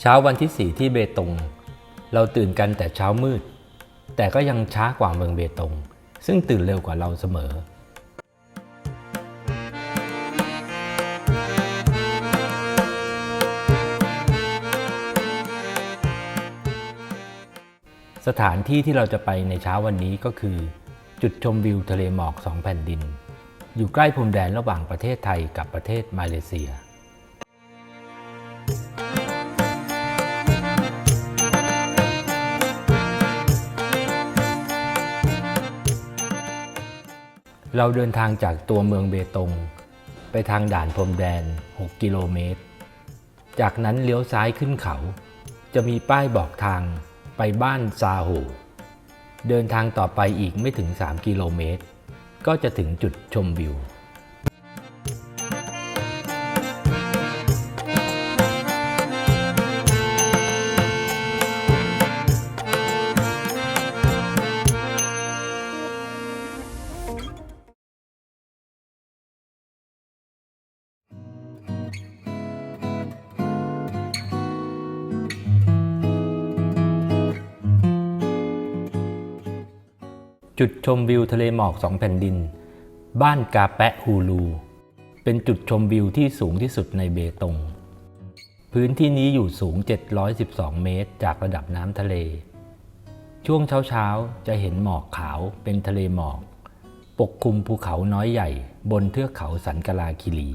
เช้าวันที่สี่ที่เบตง เราตื่นกันแต่เช้ามืด แต่ก็ยังช้ากว่าเมืองเบตง ซึ่งตื่นเร็วกว่าเราเสมอ สถานที่ที่เราจะไปในเช้าวันนี้ก็คือ จุดชมวิวทะเลหมอกสองแผ่นดิน อยู่ใกล้พรมแดนระหว่างประเทศไทยกับประเทศมาเลเซีย เราเดินทางจากตัวเมืองเบตง ไปทางด่านพรมแดน 6 กิโลเมตร จากนั้นเลี้ยวซ้ายขึ้นเขา จะมีป้ายบอกทางไปบ้านซาโฮเดินทางต่อไปอีกไม่ถึง 3 กิโลเมตร ก็จะถึงจุดชมวิว จุดชมวิวทะเลหมอกสองแผ่นดิน บ้านกาแปะฮูลู เป็นจุดชมวิวที่สูงที่สุดในเบตง พื้นที่นี้อยู่สูง 712 เมตร จากระดับน้ำทะเล ช่วงเช้าๆ จะเห็นหมอกขาวเป็นทะเลหมอก ปกคลุมภูเขาน้อยใหญ่บนเทือกเขาสันกลาคิรี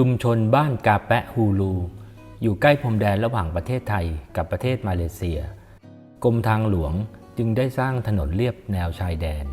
ชุมชนบ้านกาแปะฮูลู อยู่ใกล้พรมแดนระหว่างประเทศไทยกับประเทศมาเลเซีย กรมทางหลวงจึงได้สร้างถนนเลียบแนวชายแดน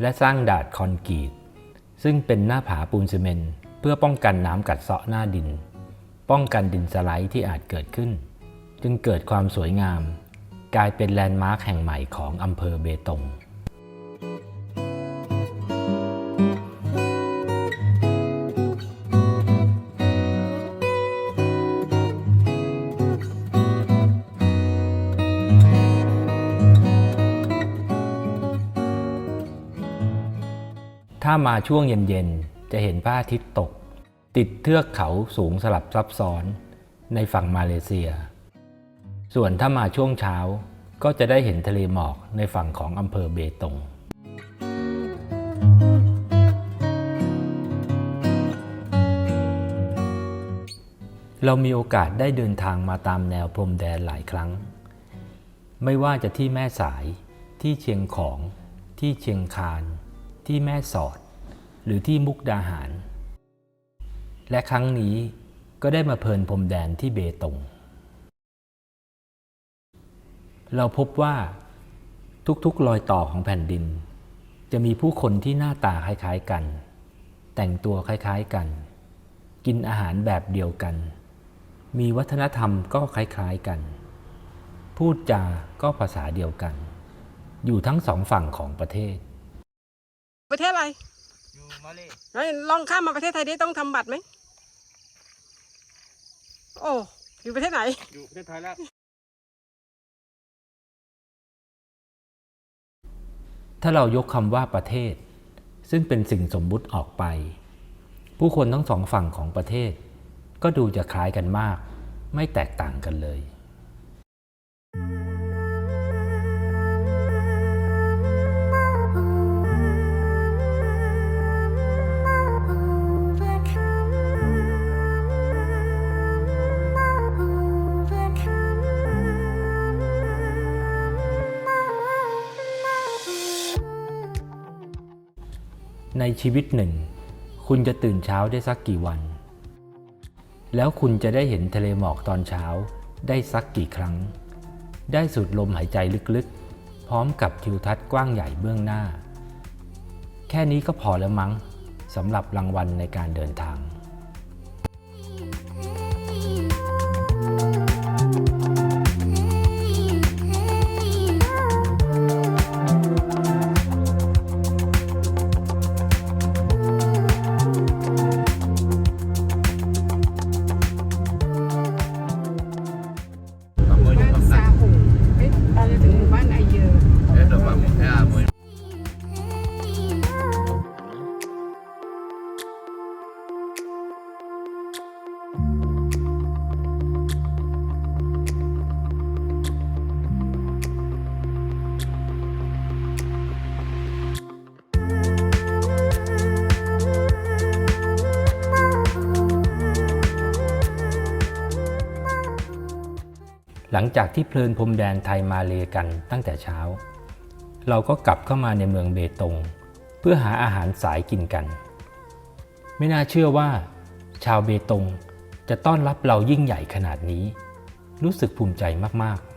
และสร้างดาดคอนกรีต ซึ่งเป็นหน้าผาปูนซีเมนต์เพื่อป้องกันน้ำกัดเซาะหน้าดิน ป้องกันดินสไลด์ที่อาจเกิดขึ้น จึงเกิดความสวยงาม กลายเป็นแลนด์มาร์คแห่งใหม่ของอำเภอเบตงามาช่วงเย็นๆ จะเห็นพระอาทิตย์ตก ติดเทือกเขาสูงสลับซับซ้อนในฝั่งมาเลเซีย ส่วนถ้ามาช่วงเช้าก็จะได้เห็นทะเลหมอกในฝั่งของอำเภอเบตง เรามีโอกาสได้เดินทางมาตามแนวพรมแดนหลายครั้ง ไม่ว่าจะที่แม่สาย ที่เชียงของ ที่เชียงคาน ที่แม่สอด หรือที่มุกดาหาร และครั้งนี้ก็ได้มาเพลินพรมแดนที่เบตง เราพบว่าทุกๆรอยต่อของแผ่นดิน จะมีผู้คนที่หน้าตาคล้ายๆกัน แต่งตัวคล้ายๆกัน กินอาหารแบบเดียวกัน มีวัฒนธรรมก็คล้ายๆกัน พูดจาก็ภาษาเดียวกัน อยู่ทั้งสองฝั่งของประเทศ ประเทศอะไร อยู่มาเลยเฮ้ยลองข้ามมาประเทศไทยได้ต้องทำบัตรไหม โอ้ อยู่ประเทศไหน อยู่ประเทศไทยแล้ว ถ้าเรายกคำว่าประเทศ ซึ่งเป็นสิ่งสมมุติออกไป ผู้คนทั้งสองฝั่งของประเทศ ก็ดูจะคล้ายกันมาก ไม่แตกต่างกันเลย ในชีวิตหนึ่ง คุณจะตื่นเช้าได้สักกี่วัน แล้วคุณจะได้เห็นทะเลหมอกตอนเช้าได้สักกี่ครั้ง ได้สูดลมหายใจลึกๆ พร้อมกับทิวทัศน์กว้างใหญ่เบื้องหน้า แค่นี้ก็พอแล้วมั้งสำหรับรางวัลในการเดินทาง หลังจากที่เพลินพรมแดนไทยมาเลกันตั้งแต่เช้า เราก็กลับเข้ามาในเมืองเบตง เพื่อหาอาหารสายกินกัน ไม่น่าเชื่อว่า ชาวเบตงจะต้อนรับเรายิ่งใหญ่ขนาดนี้ รู้สึกภูมิใจมากๆ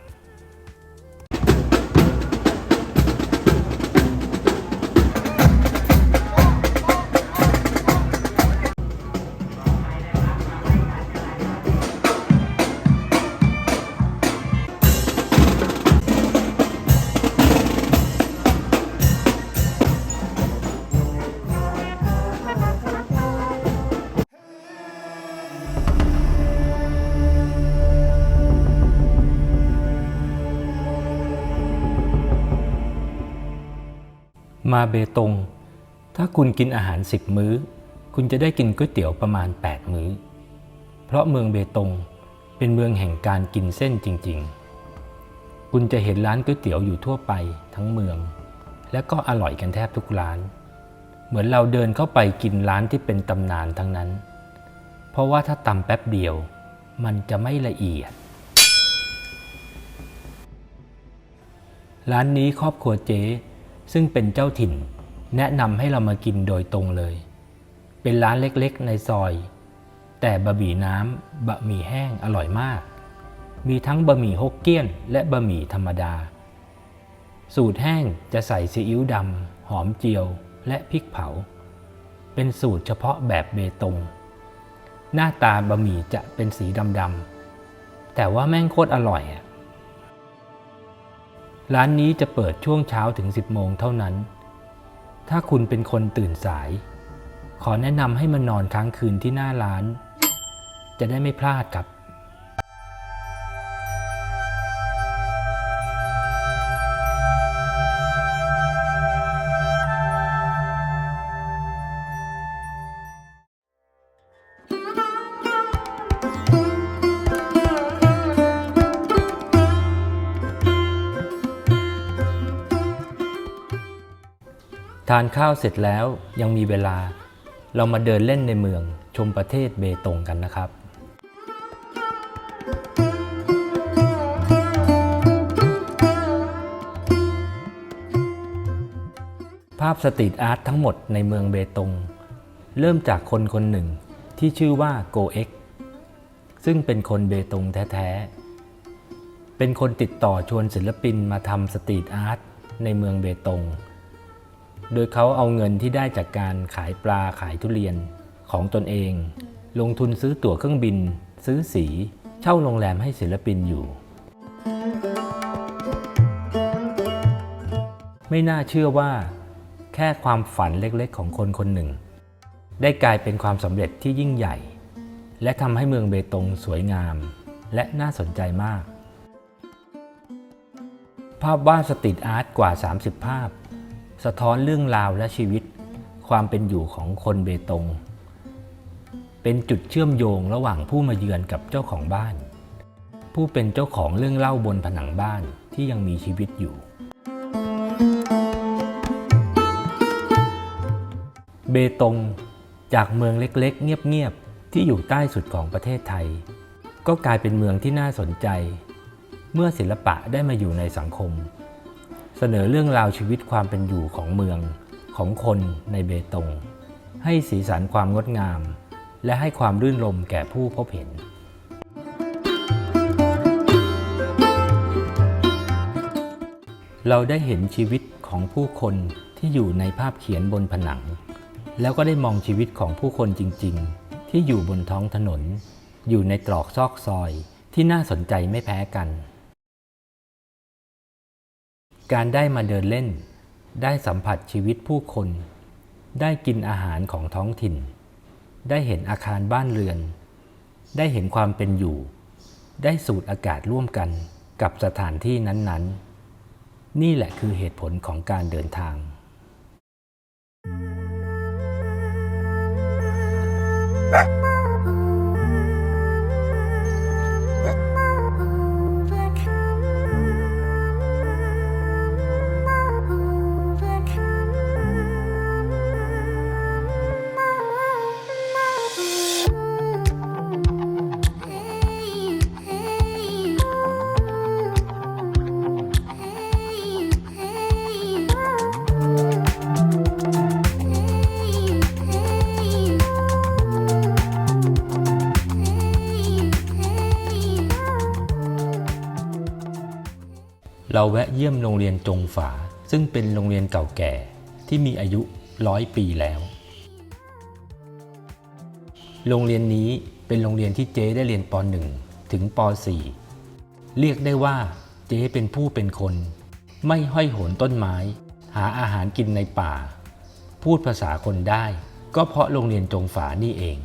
มาเบตง ถ้าคุณกินอาหาร 10 มื้อ คุณจะได้กินก๋วยเตี๋ยวประมาณ 8 มื้อ เพราะเมืองเบตงเป็นเมืองแห่งการกินเส้นจริง ๆ คุณจะเห็นร้านก๋วยเตี๋ยวอยู่ทั่วไปทั้งเมือง และก็อร่อยกันแทบทุกร้าน เหมือนเราเดินเข้าไปกินร้านที่เป็นตำนานทั้งนั้น เพราะว่าถ้าตำแป๊บเดียว มันจะไม่ละเอียด ร้านนี้ครอบครัวเจ๊ ซึ่งเป็นเจ้าถิ่นแนะนำให้เรามากินโดยตรงเลย เป็นร้านเล็กๆในซอย แต่บะหมี่น้ำบะหมี่แห้งอร่อยมาก มีทั้งบะหมี่ฮกเกี้ยน และบะหมี่ธรรมดา สูตรแห้งจะใส่ซีอิ๊วดำหอมเจียวและพริกเผา เป็นสูตรเฉพาะแบบเบตง หน้าตาบะหมี่จะเป็นสีดำๆแต่ว่าแม่งโคตรอร่อยอะ ร้านนี้จะเปิดช่วงเช้าถึง 10 โมงเท่านั้น ถ้าคุณเป็นคนตื่นสาย ขอแนะนำให้มานอนค้างคืนที่หน้าร้าน จะได้ไม่พลาดครับ ทานข้าวเสร็จแล้วยังมีเวลา เรามาเดินเล่นในเมืองชมประเทศเบตงกันนะครับภาพสตรีทอาร์ตทั้งหมดในเมืองเบตง เริ่มจากคนคนหนึ่งที่ชื่อว่าโกเอ็กซึ่งเป็นคนเบตงแท้ๆ เป็นคนติดต่อชวนศิลปินมาทำสตรีทอาร์ตในเมืองเบตง โดยเขาเอาเงินที่ได้จากการขายปลาขายทุเรียนของตนเอง ลงทุนซื้อตั๋วเครื่องบิน ซื้อสี เช่าโรงแรมให้ศิลปินอยู่ ไม่น่าเชื่อว่า แค่ความฝันเล็กๆ ของคนคนหนึ่ง ได้กลายเป็นความสำเร็จที่ยิ่งใหญ่ และทำให้เมืองเบตงสวยงาม และน่าสนใจมาก ภาพวาดสตรีทอาร์ตกว่า 30 ภาพ สะท้อนเรื่องราวและชีวิต ความเป็นอยู่ของคนเบตง เป็นจุดเชื่อมโยงระหว่างผู้มาเยือนกับเจ้าของบ้าน ผู้เป็นเจ้าของเรื่องเล่าบนผนังบ้านที่ยังมีชีวิตอยู่ เบตง จากเมืองเล็กๆ เงียบๆ ที่อยู่ใต้สุดของประเทศไทย ก็กลายเป็นเมืองที่น่าสนใจ เมื่อศิลปะได้มาอยู่ในสังคม เสนอเรื่องราวชีวิตความเป็นอยู่ของเมืองของคนในเบตง ให้สีสันความงดงาม และให้ความรื่นรมแก่ผู้พบเห็น เราได้เห็นชีวิตของผู้คนที่อยู่ในภาพเขียนบนผนัง แล้วก็ได้มองชีวิตของผู้คนจริง ๆ ที่อยู่บนท้องถนน อยู่ในตรอกซอกซอยที่น่าสนใจไม่แพ้กัน การได้มาเดินเล่น ได้สัมผัสชีวิตผู้คน ได้กินอาหารของท้องถิ่น ได้เห็นอาคารบ้านเรือน ได้เห็นความเป็นอยู่ ได้สูดอากาศร่วมกันกับสถานที่นั้นๆ นี่แหละคือเหตุผลของการเดินทาง เราแวะเยี่ยมโรงเรียนจงฝา ซึ่งเป็นโรงเรียนเก่าแก่ที่มีอายุร้อยปีแล้ว โรงเรียนนี้เป็นโรงเรียนที่เจ๊ได้เรียนป .1 ถึงป .4 เรียกได้ว่าเจ๊เป็นผู้เป็นคน ไม่ห้อยโหนต้นไม้ หาอาหารกินในป่า พูดภาษาคนได้ ก็เพราะโรงเรียนจงฝานี่เอง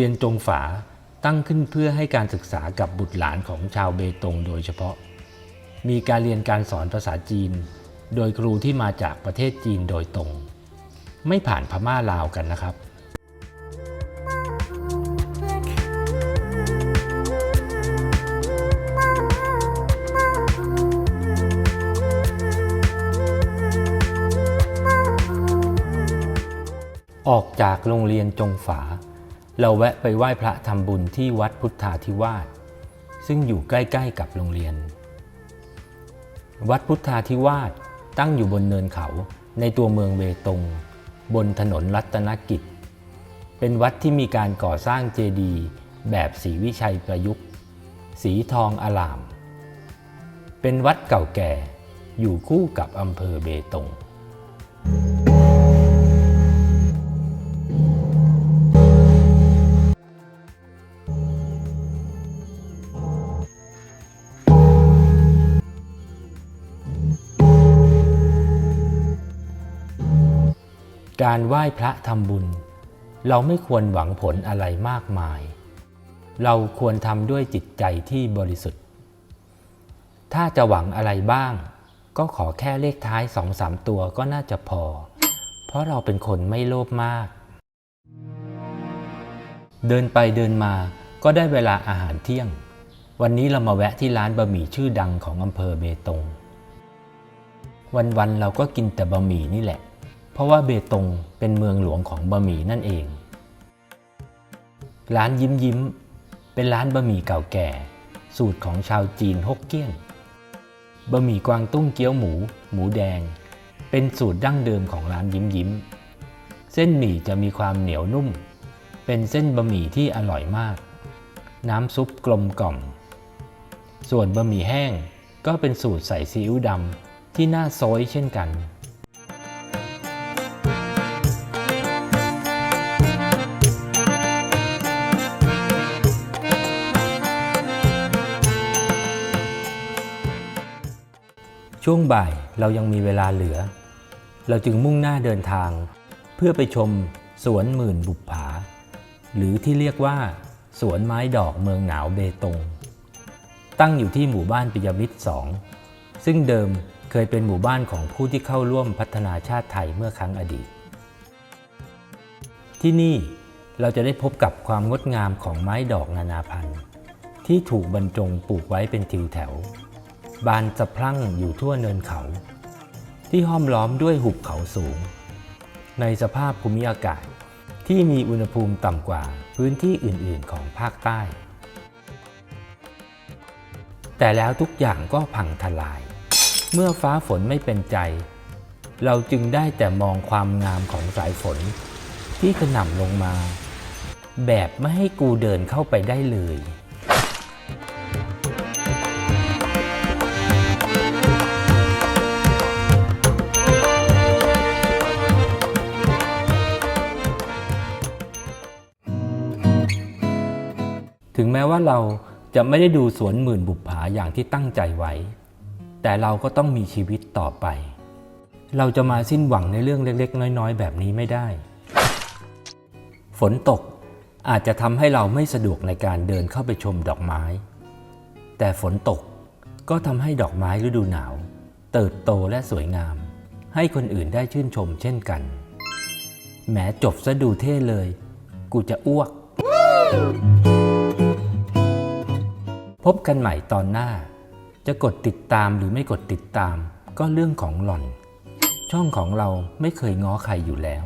เรียนจงฝาตั้งขึ้นเพื่อให้การศึกษากับบุตรหลานของชาวเบตงโดยเฉพาะ มีการเรียนการสอนภาษาจีน โดยครูที่มาจากประเทศจีนโดยตรง ไม่ผ่านพม่าลาวกันนะครับออกจากโรงเรียนจงฝา เราแวะไปไหว้พระทำบุญที่วัดพุทธาธิวาสซึ่งอยู่ใกล้ๆกับโรงเรียน วัดพุทธาธิวาสตั้งอยู่บนเนินเขาในตัวเมืองเบตง บนถนนรัตนกิจ เป็นวัดที่มีการก่อสร้างเจดีย์แบบสีวิชัยประยุกต์ สีทองอลาม เป็นวัดเก่าแก่อยู่คู่กับอำเภอเบตง การไหว้พระทำบุญ เราไม่ควรหวังผลอะไรมากมาย เราควรทำด้วยจิตใจที่บริสุทธิ์ ถ้าจะหวังอะไรบ้าง ก็ขอแค่เลขท้ายสองสามตัวก็น่าจะพอ เพราะเราเป็นคนไม่โลภมาก เดินไปเดินมาก็ได้เวลาอาหารเที่ยง วันนี้เรามาแวะที่ร้านบะหมี่ชื่อดังของอำเภอเบตง วันๆเราก็กินแต่บะหมี่นี่แหละ เพราะว่าเบตงเป็นเมืองหลวงของบะหมี่นั่นเอง ร้านยิ้มยิ้ม เป็นร้านบะหมี่เก่าแก่ สูตรของชาวจีนฮกเกี้ยน บะหมี่กวางตุ้งเกี๊ยวหมู หมูแดง เป็นสูตรดั้งเดิมของร้านยิ้มยิ้ม เส้นหมี่จะมีความเหนียวนุ่ม เป็นเส้นบะหมี่ที่อร่อยมาก น้ำซุปกลมกล่อม ส่วนบะหมี่แห้งก็เป็นสูตรใส่ซีอิ๊วดำที่น่าโซยเช่นกัน ช่วงบ่ายเรายังมีเวลาเหลือ เราจึงมุ่งหน้าเดินทาง เพื่อไปชมสวนหมื่นบุปผา หรือที่เรียกว่า สวนไม้ดอกเมืองหนาวเบตง ตั้งอยู่ที่หมู่บ้านปิยมิตรสองซึ่งเดิมเคยเป็นหมู่บ้านของผู้ที่เข้าร่วมพัฒนาชาติไทยเมื่อครั้งอดีต ที่นี่เราจะได้พบกับความงดงามของไม้ดอกนานาพันธุ์ ที่ถูกบรรจงปลูกไว้เป็นทิวแถว บานสะพรั่งอยู่ทั่วเนินเขา ที่ห้อมล้อมด้วยหุบเขาสูง ในสภาพภูมิอากาศที่มีอุณหภูมิต่ำกว่าพื้นที่อื่นๆของภาคใต้ แต่แล้วทุกอย่างก็พังทลาย เมื่อฟ้าฝนไม่เป็นใจ เราจึงได้แต่มองความงามของสายฝนที่กระหน่ำลงมา แบบไม่ให้กูเดินเข้าไปได้เลย ถึงแม้ว่าเราจะไม่ได้ดูสวนหมื่นบุปผาอย่างที่ตั้งใจไว้ แต่เราก็ต้องมีชีวิตต่อไป เราจะมาสิ้นหวังในเรื่องเล็กๆ น้อยๆ แบบนี้ไม่ได้ ฝนตกอาจจะทำให้เราไม่สะดวกในการเดินเข้าไปชมดอกไม้ แต่ฝนตกก็ทำให้ดอกไม้ฤดูหนาว เติบโตและสวยงาม ให้คนอื่นได้ชื่นชมเช่นกันแหมจบซะดูเท่เลย กูจะอ้วก พบกันใหม่ตอนหน้า จะกดติดตามหรือไม่กดติดตาม ก็เรื่องของหล่อน ช่องของเราไม่เคยง้อใครอยู่แล้ว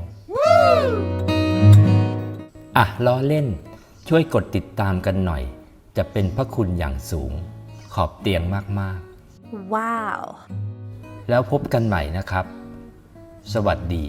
อะล้อเล่น ช่วยกดติดตามกันหน่อย จะเป็นพระคุณอย่างสูง ขอบเตียงมาก Wow. แล้วพบกันใหม่นะครับ สวัสดี